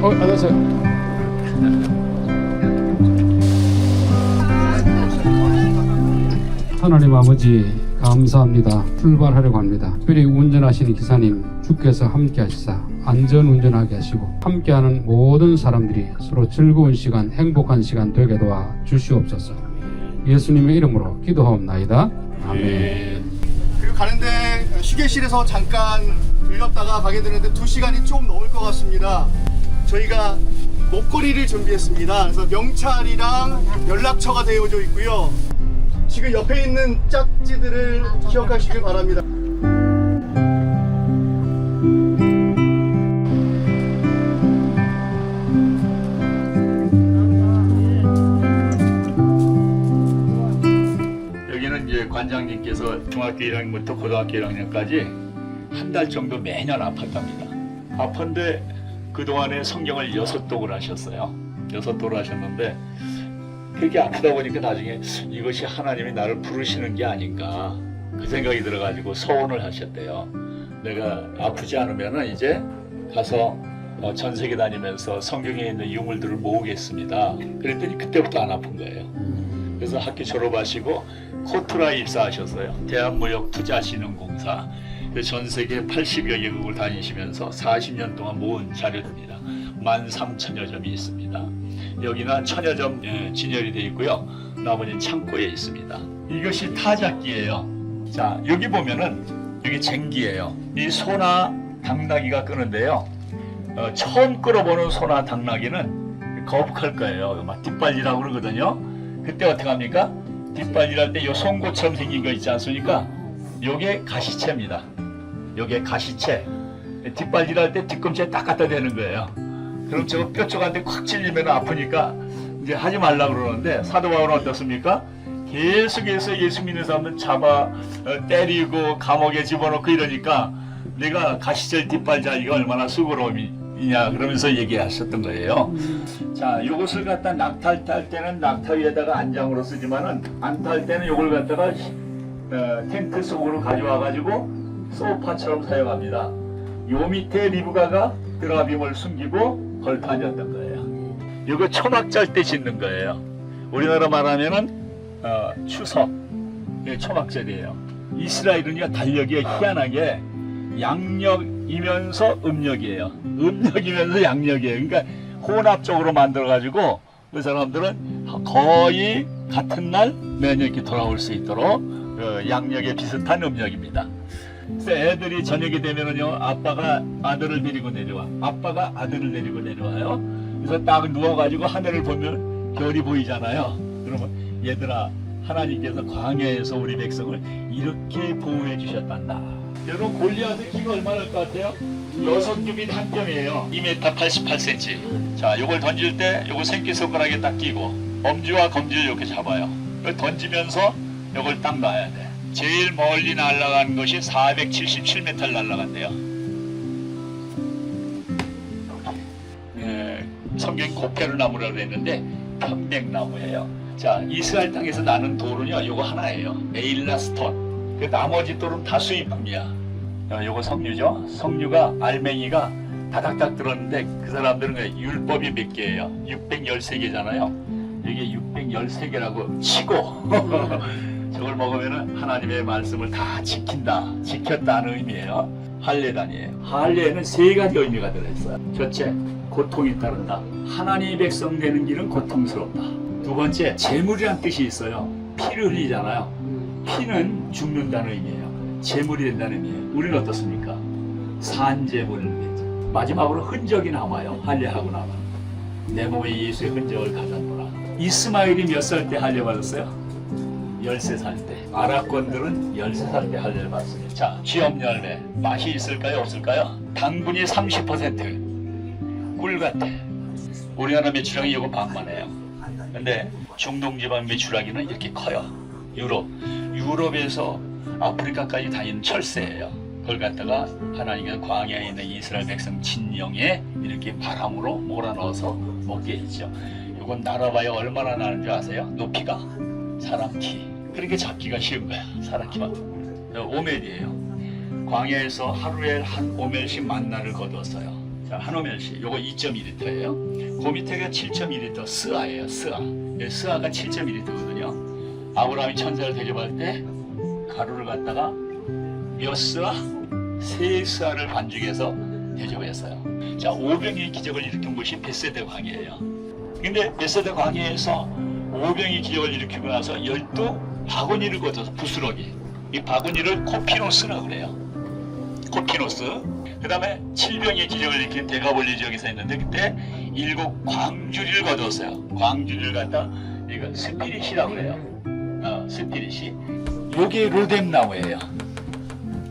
어, 안녕하세요. 하나님 아버지 감사합니다. 출발하려고 합니다. 특별히 운전하시는 기사님 주께서 함께 하시사 안전 운전하게 하시고 함께하는 모든 사람들이 서로 즐거운 시간, 행복한 시간 되게 도와 주시옵소서. 예수님의 이름으로 기도하옵나이다. 아멘. 그리고 가는데 휴게실에서 잠깐 들렸다가 가게 되는데 두 시간이 좀 넘을 것 같습니다. 저희가 목걸이를 준비했습니다. 그래서 명찰이랑 연락처가 되어져 있고요. 지금 옆에 있는 짝지들을 기억하시길 바랍니다. 여기는 이제 관장님께서 중학교 1학년부터 고등학교 1학년까지 한 달 정도 매년 아팠답니다. 아픈데 그동안에 성경을 여섯 독을 하셨어요. 여섯 독을 하셨는데 그렇게 아프다 보니까 나중에 이것이 하나님이 나를 부르시는 게 아닌가 그 생각이 들어가지고 서원을 하셨대요. 내가 아프지 않으면 이제 가서 어, 전 세계 다니면서 성경에 있는 유물들을 모으겠습니다. 그랬더니 그때부터 안 아픈 거예요. 그래서 학교 졸업하시고 코트라 입사하셨어요. 대한무역투자진흥공사. 그래서 전 세계 80여 개국을 다니시면서 40년 동안 모은 자료입니다. 13,000여 점이 있습니다. 여기는 천여 점 예, 진열이 되어 있고요. 나머지는 창고에 있습니다. 이것이 타작기예요. 자, 여기 보면은 여기 쟁기예요. 이 소나 당나귀가 끄는데요. 어, 처음 끌어보는 소나 당나귀는 거북할 거예요. 막 뒷발이라고 그러거든요. 그때 어떻게 합니까? 뒷발질할 때 요 송곳처럼 생긴 거 있지 않습니까? 요게 가시채입니다. 요게 가시채. 뒷발질할 때 뒤꿈치에 딱 갖다 대는 거예요. 그럼 저거 뼈 쪽한테 콱 찔리면 아프니까 이제 하지 말라 그러는데 사도 바울은 어떻습니까? 계속해서 예수 믿는 사람은 잡아 어, 때리고 감옥에 집어넣고 이러니까 내가 가시철 뒷발자기가 얼마나 수고로움이냐 그러면서 얘기하셨던 거예요. 자, 요것을 갖다 낙탈 탈 때는 낙타 위에다가 안장으로 쓰지만은 안 탈 때는 요걸 갖다가 어, 텐트 속으로 가져와 가지고 소파처럼 사용합니다. 요 밑에 리브가가 드라빔을 숨기고 걸판이었던 거예요. 요거 초막절 때 짓는 거예요. 우리나라 말하면은 어, 추석 예, 초막절이에요. 이스라엘은요 달력이 희한하게 양력이면서 음력이에요. 음력이면서 양력이에요. 그러니까 혼합적으로 만들어가지고 그 사람들은 거의 같은 날 매년 이렇게 돌아올 수 있도록 어, 양력에 비슷한 음력입니다. 그래서 애들이 저녁이 되면은요 아빠가 아들을 데리고 내려와 아빠가 아들을 데리고 내려와요. 그래서 딱 누워가지고 하늘을 보면 별이 보이잖아요. 그러면 얘들아 하나님께서 광야에서 우리 백성을 이렇게 보호해 주셨단다. 여러분 골리앗의 키가 얼마나 될것 같아요? 여섯 규빗 한 점이에요. 2m 88cm. 자, 요걸 던질 때 요거 새끼손가락에 딱 끼고 엄지와 검지를 이렇게 잡아요. 던지면서 요걸 딱 놔야 돼. 제일 멀리 날아간 것이 477m 날아간대요. 예, 성경 고페르 나무라고 그랬는데 편백나무예요. 자, 이스라엘 땅에서 나는 돌은요, 요거 하나예요. 에일라스톤. 그 나머지 돌은 다 수입품이야. 어, 요거 석류죠. 석류가 알맹이가 다닥닥 들었는데 그 사람들은 왜 율법이 몇 개예요? 613개잖아요. 이게 613개라고 치고 저걸 먹으면은 하나님의 말씀을 다 지킨다, 지켰다는 의미예요. 할례단이에요. 할례에는 세 가지 의미가 들어있어요. 첫째, 고통이 따른다. 하나님의 백성 되는 길은 고통스럽다. 두 번째, 재물이란 뜻이 있어요. 피를 흘리잖아요. 피는 죽는다는 의미예요. 재물이 된다는 의미예요. 우리는 어떻습니까? 산재물을 마지막으로 흔적이 남아요. 할례하고 나면 내 몸에 예수의 흔적을 가졌노라. 이스마일이 몇 살 때 할례 받았어요? 13살 때. 아랍권들은 13살 때 할례를 받습니다. 자, 취업 열매 맛이 있을까요? 없을까요? 당분이 30%. 꿀 같아. 우리나라 매출량이 이거 반만 해요. 근데 중동 지방 매출하기는 이렇게 커요. 유럽. 유럽에서 아프리카까지 다니는 철새예요. 그걸 갖다가 하나님께서 광야에 있는 이스라엘 백성 진영에 이렇게 바람으로 몰아넣어서 먹게 했죠. 이건 날아봐야 얼마나 나는 줄 아세요? 높이가 사람 키. 그렇게 잡기가 쉬운 거야. 사람 키만. 오멜이에요. 광야에서 하루에 한 오멜씩 만나를 거두었어요. 자, 한 오멜시. 요거 2.2리터예요. 그 밑에가 7.2리터 스아예요. 스아. 예, 스아가 7.2리터거든요. 아브라함이 천사를 대접할 때 가루를 갖다가 몇 스아? 세 스아를 반죽해서 대접했어요. 자, 오병의 기적을 일으킨 것이 베세드 광이에요. 근데 베세드 광야에서 오병이 기적을 일으키고 나서 열두 바구니를 거둬서 부스러기. 이 바구니를 코피노스라고 그래요. 코피노스. 그 다음에 칠병의 기적을 일으킨 대가볼리 지역에서 있는데 그때 일곱 광주리를 거두었어요. 광주리를 갖다 이거 스피릿이라고 그래요. 어, 스피릿이. 요게 로뎀나무예요.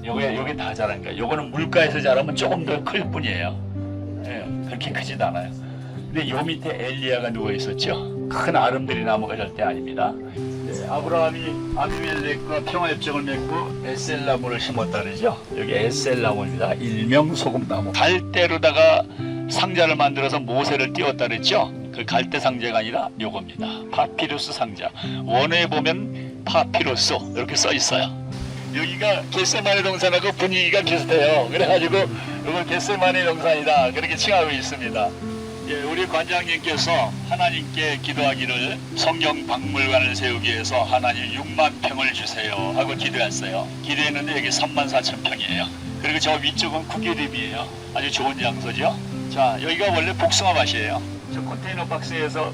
요게 요게 다 자라니까. 요거는 물가에서 자라면 조금 더 클 뿐이에요. 예, 그렇게 크지도 않아요. 근데 요 밑에 엘리야가 누워 있었죠. 큰 아름드리 나무가 절대 아닙니다. 네, 아브라함이 아비멜렉과 평화협정을 맺고 에셀나무를 심었다 그러죠. 여기 에셀나무입니다. 일명 소금나무. 갈대로다가 상자를 만들어서 모세를 띄웠다 그랬죠. 그 갈대 상자가 아니라 요겁니다. 파피루스 상자. 원에 보면 파피루스 이렇게 써 있어요. 여기가 겟세마네 동산하고 분위기가 비슷해요. 그래가지고 이걸 겟세마네 동산이다 그렇게 칭하고 있습니다. 예, 우리 관장님께서 하나님께 기도하기를 성경 박물관을 세우기 위해서 하나님 6만 평을 주세요 하고 기도했어요. 기도했는데 여기 3만 4천 평이에요. 그리고 저 위쪽은 국기림이에요. 아주 좋은 장소죠. 자, 여기가 원래 복숭아 맛이에요. 저 컨테이너 박스에서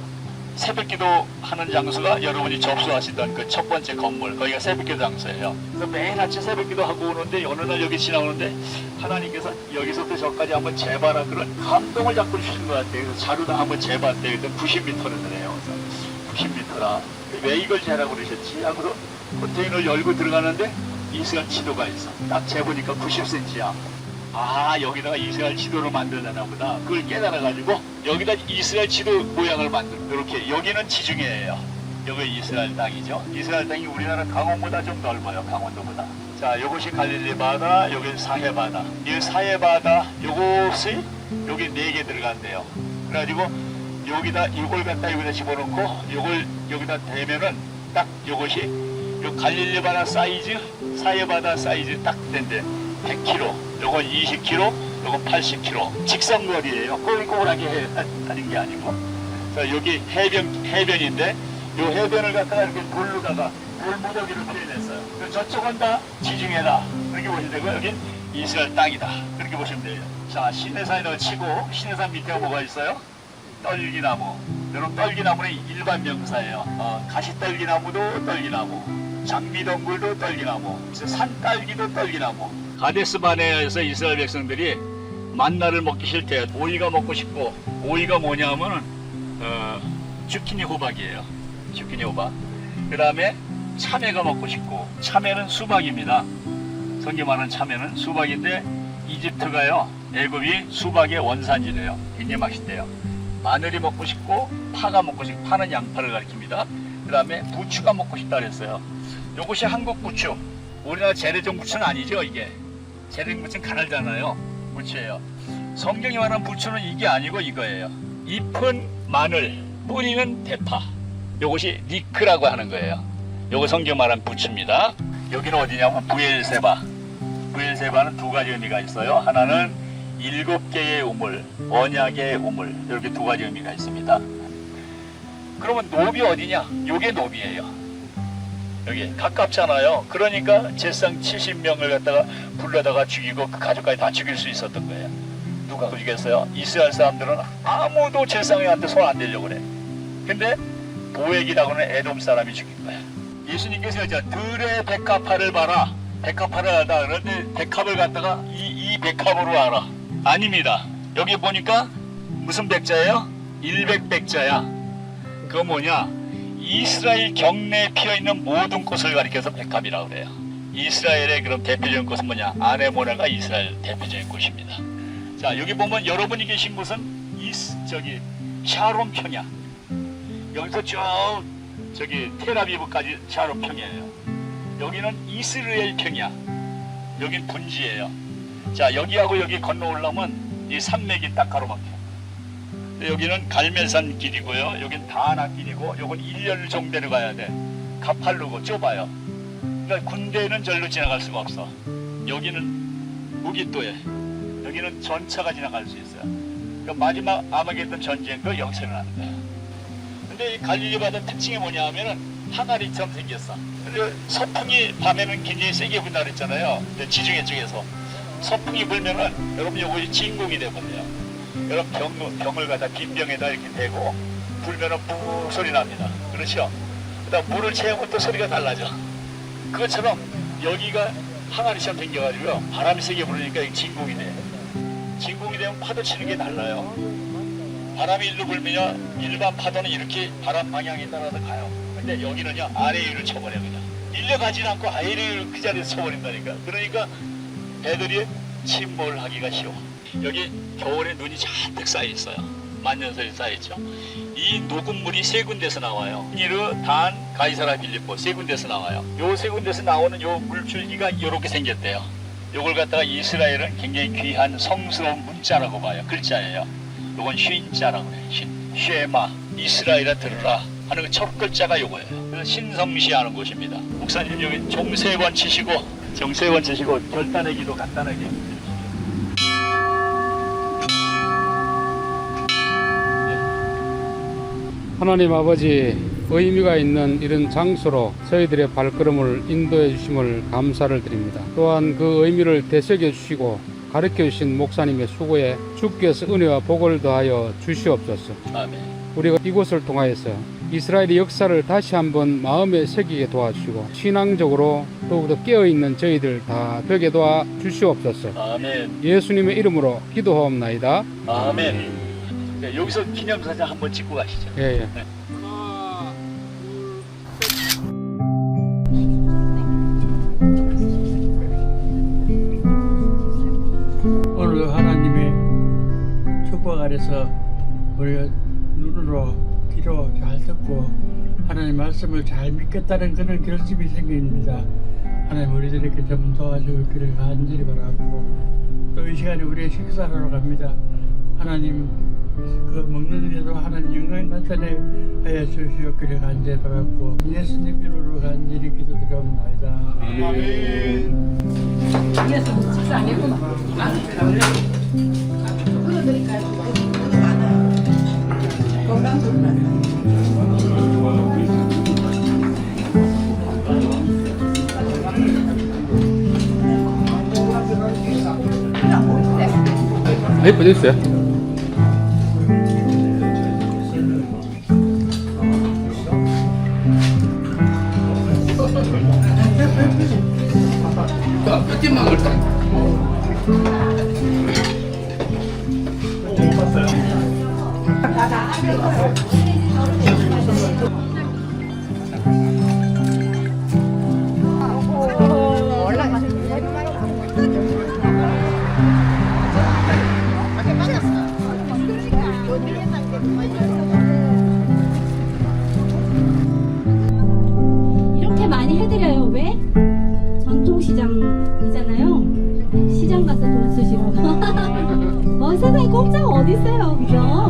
새벽기도 하는 장소가 여러분이 접수하시던 그 첫 번째 건물 거기가 새벽기도 장소예요. 그래서 매일 아침 새벽기도 하고 오는데 어느 날 여기 지나오는데 하나님께서 여기서부터 저까지 한번 재봐라 그런 감동을 자꾸 주신 것 같아요. 그래서 자루다 한번 재봤대요. 그때 90m를 되네요. 그래서 90m라 왜 이걸 재라고 그러셨지? 하고서 컨테이너를 열고 들어가는데 이스라엘 지도가 있어. 딱 재보니까 90cm야. 아 여기다가 이스라엘 지도를 만들려나 보다. 그걸 깨달아 가지고 여기다 이스라엘 지도 모양을 만들 이렇게. 여기는 지중해예요. 여기 이스라엘 땅이죠. 이스라엘 땅이 우리나라 강원보다 좀 넓어요 강원도보다. 자 요것이 갈릴리 바다 여기 사해 바다. 이 사해 바다 요것이 여기 네 개 들어간대요. 그래가지고 여기다 이걸 갖다 여기다 집어넣고 요걸 여기다 대면은 딱 요것이 요 갈릴리 바다 사이즈 사해 바다 사이즈 딱 된대. 100km, 요건 20km, 요건 80km. 직선거리예요. 꼬불꼬불하게 해- 하는 게 아니고. 자, 여기 해변, 해변인데, 요 해변을 갖다가 이렇게 돌로다가 돌무더기를 표현했어요. 그리고 저쪽은 다 지중해다. 그렇게 보시면 되고, 여긴 이스라엘 땅이다. 그렇게 보시면 돼요. 자, 시내산을 치고, 시내산 밑에 뭐가 있어요? 떨기나무. 여러분, 떨기나무는 일반 명사예요. 어, 가시떨기나무도 떨기나무. 장미덩굴도 떨기나무, 산딸기도 떨기나무. 가데스 바네에서 이스라엘 백성들이 만나를 먹기 싫대. 오이가 먹고 싶고 오이가 뭐냐면은 어, 주키니 호박이에요. 주키니 호박. 그 다음에 참외가 먹고 싶고 참외는 수박입니다. 성경 말하는 참외는 수박인데 이집트가요 애굽이 수박의 원산지래요. 굉장히 맛있대요. 마늘이 먹고 싶고 파가 먹고 싶고 파는 양파를 가리킵니다. 그 다음에 부추가 먹고 싶다 그랬어요. 요것이 한국 부추. 우리나라 재래종 부추는 아니죠 이게. 부추는 가늘잖아요. 부추예요. 성경이 말하는 부추는 이게 아니고 이거예요. 잎은 마늘, 뿌리는 대파. 요것이 니크라고 하는 거예요. 요거 성경 말하는 부추입니다. 여기는 어디냐면 부엘세바. 부엘세바는 두 가지 의미가 있어요. 하나는 일곱 개의 우물, 언약의 우물. 이렇게 두 가지 의미가 있습니다. 그러면 노비 어디냐? 요게 노비예요. 여기 가깝잖아요. 그러니까 제상 70명을 갖다가 불러다가 죽이고 그 가족까지 다 죽일 수 있었던 거예요. 누가 죽였어요? 이스라엘 사람들은 아무도 제상한테 손 안 대려고 그래. 근데 보액이라고는 에돔 사람이 죽인 거야. 예수님께서 이제 들의 백합화를 봐라. 백합화를 하다 그런데 백합을 갖다가 이, 이 백합으로 알아. 아닙니다. 여기 보니까 무슨 백자예요? 일백백자야. 그거 뭐냐? 이스라엘 경내에 피어 있는 모든 꽃을 가리켜서 백합이라고 그래요. 이스라엘의 그런 대표적인 꽃은 뭐냐? 아네모네가 이스라엘 대표적인 꽃입니다. 자 여기 보면 여러분이 계신 곳은 이스 저기 샤론 평야. 여기서 쭉 저기 테라비브까지 샤론 평야예요. 여기는 이스라엘 평야. 여긴 분지예요. 자 여기하고 여기 건너 올라오면 이 산맥이 딱 가로막혀. 여기는 갈멜산 길이고요. 여긴 다나 길이고, 요건 1년 정도 내려가야 돼. 가팔루고 좁아요. 그러니까 군대는 절로 지나갈 수가 없어. 여기는 무기또에, 여기 여기는 전차가 지나갈 수 있어요. 그 마지막 아마겟돈 전쟁도 영세를 하는 거예요. 근데 이 갈릴리 바다 특징이 뭐냐 하면은 항아리처럼 생겼어. 근데 서풍이 밤에는 굉장히 세게 분다 그랬잖아요. 지중해 쪽에서 서풍이 불면은 여러분 요거 진공이 되거든요. 여러분 병, 병을 갖다 빈 병에다 이렇게 대고 불면은 푹 소리 납니다. 그렇죠? 그다음 물을 채우면 또 소리가 달라져. 그것처럼 여기가 항아리처럼 생겨가지고요. 바람이 세게 이게 진공이 돼. 진공이 되면 파도 치는 게 달라요. 바람이 일로 불면 일반 파도는 이렇게 바람 방향에 따라서 가요. 근데 여기는요 아래 위로 쳐버려 그냥. 일려 가진 않고 아래 위로 그 자리에 쳐버린다니까. 그러니까 배들이 침몰하기가 쉬워. 여기 겨울에 눈이 잔뜩 쌓여 있어요. 만년설이 쌓여 있죠. 이 녹음물이 세 군데서 나와요. 니르, 단, 가이사라, 빌리포 세 군데서 나와요. 요 세 군데서 나오는 요 물줄기가 이렇게 생겼대요. 요걸 갖다가 이스라엘은 굉장히 귀한 성스러운 문자라고 봐요. 글자예요. 요건 쉰자라고 해요. 쉰. 쉐마, 이스라엘아 들으라 하는 그첫 글자가 요거예요. 신성시하는 곳입니다. 목사님 여기 종세원 치시고 정세원 치시고 결단의 기도 간단하게 하나님 아버지 의미가 있는 이런 장소로 저희들의 발걸음을 인도해 주심을 감사를 드립니다. 또한 그 의미를 되새겨 주시고 가르쳐 주신 목사님의 수고에 주께서 은혜와 복을 더하여 주시옵소서. 아멘. 우리가 이곳을 통하여서 이스라엘의 역사를 다시 한번 마음에 새기게 도와주시고 신앙적으로 더욱더 깨어있는 저희들 다 되게 도와 주시옵소서. 아멘. 예수님의 이름으로 기도하옵나이다. 아멘. 네, 여기서 기념사진 한번 찍고 가시죠. 예, 예. 하나님의 축복 아래서 우리가 눈으로 귀로 잘 듣고 하나님 말씀을 잘 믿겠다는 그런 결심이 생깁니다. 하나님 우리들에게 좀 도와주기를 간절히 바라고 또 이 시간에 우리 식사하러 갑니다. 하나님 그 먹는 일에도 하나님 영광 나타내 하여 주시옵기를 간절히 바라고 예수님 이름으로 간절히 기도드리옵나이다. 아멘. 레이프 있어요? 이렇게 많이 해드려요. 왜? 전통시장이잖아요. 시장 가서 돈 쓰시라고. 어, 세상에 공짜가 어디 있어요, 그죠?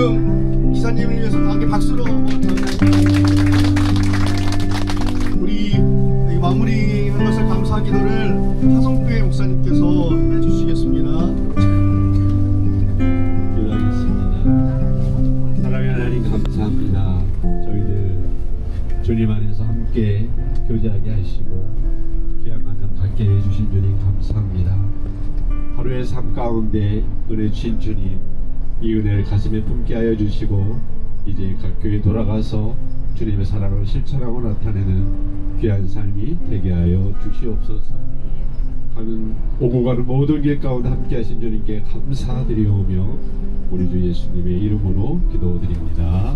지금 기사님을 위해서 다 함께 박수로 우리 이 마무리하는 것을 감사 기도를 화성교회 목사님께서 해주시겠습니다. 기도하겠습니다. 사랑하는 하나님 감사합니다. 저희들 주님 안에서 함께 교제하게 하시고 귀한 만남 갖게 해주신 주님 감사합니다. 하루의 삶 가운데 은혜 주신 주님 이 은혜를 가슴에 품게 하여 주시고 이제 각 교회 돌아가서 주님의 사랑을 실천하고 나타내는 귀한 삶이 되게 하여 주시옵소서. 가는 오고 가는 모든 길 가운데 함께 하신 주님께 감사드리오며 우리 주 예수님의 이름으로 기도드립니다.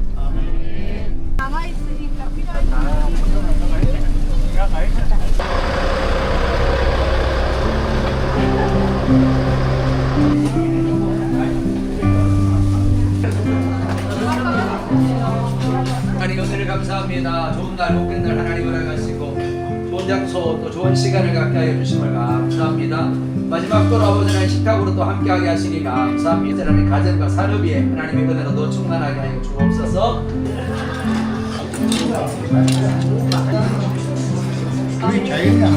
하나님 은혜를 감사합니다. 좋은 날, 복된 날 하나님 을아가시고 좋은 장소 또 좋은 시간을 갖게 하여 주심을 감사합니다. 마지막 도로 아버지는 식탁으로 또 함께하게 하시니 감사합니다. 하나님 가정과 산업에 하나님의 은혜로 너 충만하게 하여 주옵소서. 우리 자연이 안